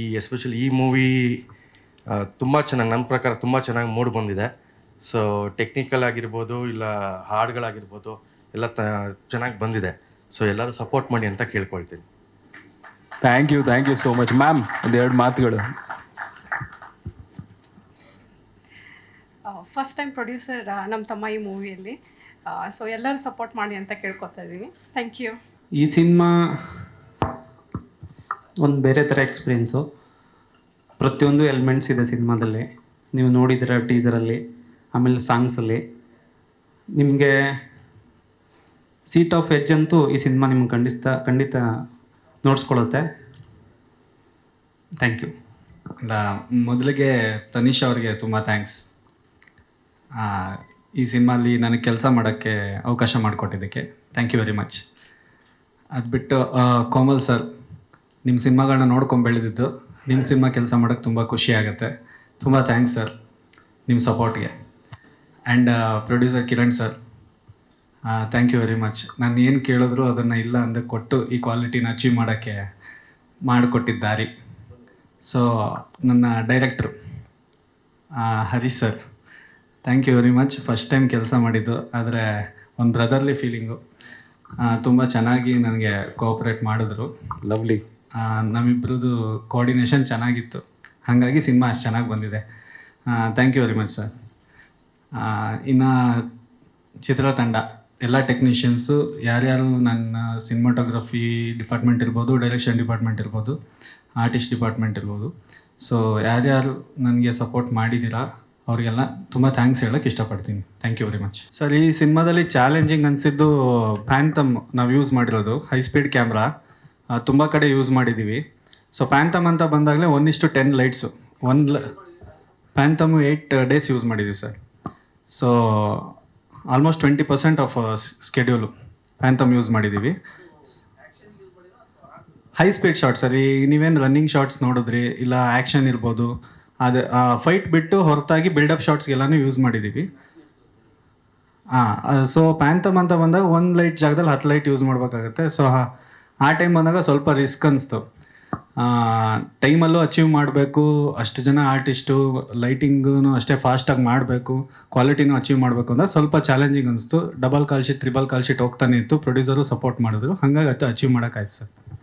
ಈ ಎಸ್ಪೆಷಲಿ ಈ ಮೂವಿ ತುಂಬ ಚೆನ್ನಾಗಿ ನನ್ನ ಪ್ರಕಾರ ತುಂಬ ಚೆನ್ನಾಗಿ ಮೂಡ್ ಬಂದಿದೆ. ಸೊ ಟೆಕ್ನಿಕಲ್ ಆಗಿರ್ಬೋದು ಇಲ್ಲ ಹಾಡುಗಳಾಗಿರ್ಬೋದು ಎಲ್ಲ ತ ಚೆನ್ನಾಗಿ ಬಂದಿದೆ. ಸೊ ಎಲ್ಲರೂ ಸಪೋರ್ಟ್ ಮಾಡಿ ಅಂತ ಕೇಳ್ಕೊಳ್ತೀನಿ. Thank you thank you so much ma'am ಒಂದೆರಡು ಮಾತುಗಳು. ಫಸ್ಟ್ ಟೈಮ್ ಪ್ರೊಡ್ಯೂಸರ್ ನಮ್ಮ ತಮ್ಮ ಈ ಮೂವಿಯಲ್ಲಿ ಸೊ ಎಲ್ಲರೂ ಸಪೋರ್ಟ್ ಮಾಡಿ ಅಂತ ಕೇಳ್ಕೊತಾ ಇದ್ದೀನಿ ಥ್ಯಾಂಕ್ ಯು ಈ ಸಿನಿಮಾ ಒಂದು ಬೇರೆ ಥರ ಎಕ್ಸ್ಪೀರಿಯೆನ್ಸು ಪ್ರತಿಯೊಂದು ಎಲಿಮೆಂಟ್ಸ್ ಇದೆ ಸಿನಿಮಾದಲ್ಲಿ. ನೀವು ನೋಡಿದ್ದೀರ ಟೀಸರಲ್ಲಿ ಆಮೇಲೆ ಸಾಂಗ್ಸಲ್ಲಿ ನಿಮಗೆ ಸೀಟ್ ಆಫ್ ಎಜ್ ಅಂತೂ ಈ ಸಿನಿಮಾ ನಿಮ್ಗೆ ಖಂಡಿತ ಖಂಡಿತ ನೋಡಿಸ್ಕೊಳ್ಳುತ್ತೆ ಥ್ಯಾಂಕ್ ಯು ಮೊದಲಿಗೆ ತನಿಷ್ ಅವ್ರಿಗೆ ತುಂಬ ಥ್ಯಾಂಕ್ಸ್ ಈ ಸಿನಿಮಾಲಿ ನನಗೆ ಕೆಲಸ ಮಾಡೋಕ್ಕೆ ಅವಕಾಶ ಮಾಡಿಕೊಟ್ಟಿದ್ದಕ್ಕೆ. ಥ್ಯಾಂಕ್ ಯು ವೆರಿ ಮಚ್ ಅದು ಬಿಟ್ಟು ಕೋಮಲ್ ಸರ್ ನಿಮ್ಮ ಸಿನಿಮಾಗಳನ್ನ ನೋಡ್ಕೊಂಡು ಬೆಳೆದಿದ್ದು ನಿಮ್ಮ ಸಿನಿಮಾ ಕೆಲಸ ಮಾಡೋಕ್ಕೆ ತುಂಬ ಖುಷಿ ಆಗುತ್ತೆ. ತುಂಬ ಥ್ಯಾಂಕ್ಸ್ ಸರ್ ನಿಮ್ಮ ಸಪೋರ್ಟ್ಗೆ and producer Kiran sir thank you very much ನಾನು ಏನು ಕೇಳಿದ್ರು ಅದನ್ನು ಇಲ್ಲ ಅಂದರೆ ಕೊಟ್ಟು ಈ ಕ್ವಾಲಿಟಿನ ಅಚೀವ್ ಮಾಡೋಕ್ಕೆ ಮಾಡಿಕೊಟ್ಟಿದ್ದಾರೆ ಸೊ ನನ್ನ director Harish sir thank you very much first time ಕೆಲಸ ಮಾಡಿದ್ದು, ಆದರೆ ಒಂದು ಬ್ರದರ್ಲಿ ಫೀಲಿಂಗು ತುಂಬ ಚೆನ್ನಾಗಿ ನನಗೆ ಕೋಆಪ್ರೇಟ್ ಮಾಡಿದ್ರು. ಲವ್ಲಿ ನಮ್ಮಿಬ್ಬರದು ಕೋಆರ್ಡಿನೇಷನ್ ಚೆನ್ನಾಗಿತ್ತು. ಹಾಗಾಗಿ ಸಿನಿಮಾ ಅಷ್ಟು ಚೆನ್ನಾಗಿ ಬಂದಿದೆ. Thank you very much sir ಇನ್ನು ಚಿತ್ರತಂಡ ಎಲ್ಲ ಟೆಕ್ನಿಷಿಯನ್ಸು ಯಾರ್ಯಾರು ನನ್ನ ಸಿನಿಮಾಟೋಗ್ರಫಿ ಡಿಪಾರ್ಟ್ಮೆಂಟ್ ಇರ್ಬೋದು ಡೈರೆಕ್ಷನ್ ಡಿಪಾರ್ಟ್ಮೆಂಟ್ ಇರ್ಬೋದು ಆರ್ಟಿಸ್ಟ್ ಡಿಪಾರ್ಟ್ಮೆಂಟ್ ಇರ್ಬೋದು. ಸೊ ಯಾರ್ಯಾರು ನನಗೆ ಸಪೋರ್ಟ್ ಮಾಡಿದ್ದೀರಾ, ಅವರಿಗೆಲ್ಲ ತುಂಬ ಥ್ಯಾಂಕ್ಸ್ ಹೇಳೋಕ್ಕೆ ಇಷ್ಟಪಡ್ತೀನಿ. Thank you very much sir ಈ ಸಿನಿಮಾದಲ್ಲಿ ಚಾಲೆಂಜಿಂಗ್ ಅನಿಸಿದ್ದು ಪ್ಯಾಂಥಮ್ ನಾವು ಯೂಸ್ ಮಾಡಿರೋದು ಹೈ ಸ್ಪೀಡ್ ಕ್ಯಾಮ್ರಾ ತುಂಬ ಕಡೆ ಯೂಸ್ ಮಾಡಿದ್ದೀವಿ ಸೊ ಪ್ಯಾಂಥಮ್ ಅಂತ ಬಂದಾಗಲೇ ಒನ್ ಇಷ್ಟು ಟೆನ್ ಲೈಟ್ಸು ಒನ್ ಲ ಪ್ಯಾಂಥಮ್ ಏಯ್ಟ್ ಡೇಸ್ ಯೂಸ್ ಮಾಡಿದ್ದೀವಿ sir so almost twenty percent of schedule Phantom use ಮಾಡಿದ್ದೀವಿ ಹೈ ಸ್ಪೀಡ್ ಶಾರ್ಟ್ಸ್ ಸರ್ ಈ ನೀವೇನು ರನ್ನಿಂಗ್ ಶಾರ್ಟ್ಸ್ ನೋಡಿದ್ರಿ, ಇಲ್ಲ ಆ್ಯಕ್ಷನ್ ಇರ್ಬೋದು, ಅದು ಫೈಟ್ ಬಿಟ್ಟು ಹೊರತಾಗಿ ಬಿಲ್ಡಪ್ ಶಾರ್ಟ್ಸ್ಗೆಲ್ಲನೂ ಯೂಸ್ ಮಾಡಿದ್ದೀವಿ ಹಾಂ ಸೊ ಪ್ಯಾಂಥಮ್ ಅಂತ ಬಂದಾಗ ಒಂದು ಲೈಟ್ ಜಾಗದಲ್ಲಿ ಹತ್ತು ಲೈಟ್ ಯೂಸ್ ಮಾಡಬೇಕಾಗತ್ತೆ. ಸೊ ಆ ಟೈಮ್ ಬಂದಾಗ ಸ್ವಲ್ಪ ರಿಸ್ಕ್ ಅನಿಸ್ತು. ಟೈಮಲ್ಲೂ ಅಚೀವ್ ಮಾಡಬೇಕು, ಅಷ್ಟು ಜನ ಆರ್ಟಿಸ್ಟು ಲೈಟಿಂಗೂ ಅಷ್ಟೇ ಫಾಸ್ಟಾಗಿ ಮಾಡಬೇಕು ಕ್ವಾಲಿಟಿನೂ ಅಚೀವ್ ಮಾಡಬೇಕು ಅಂದ್ರೆ ಸ್ವಲ್ಪ ಚಾಲೆಂಜಿಂಗ್ ಅನಿಸ್ತು. Double call sheet triple call sheet ಹೋಗ್ತಾನೆ ಇತ್ತು. ಪ್ರೊಡ್ಯೂಸರು ಸಪೋರ್ಟ್ ಮಾಡಿದ್ರು. ಹಾಗಾಗಿ ಅಚೀವ್ ಮಾಡೋಕ್ಕಾಯ್ತು ಸರ್.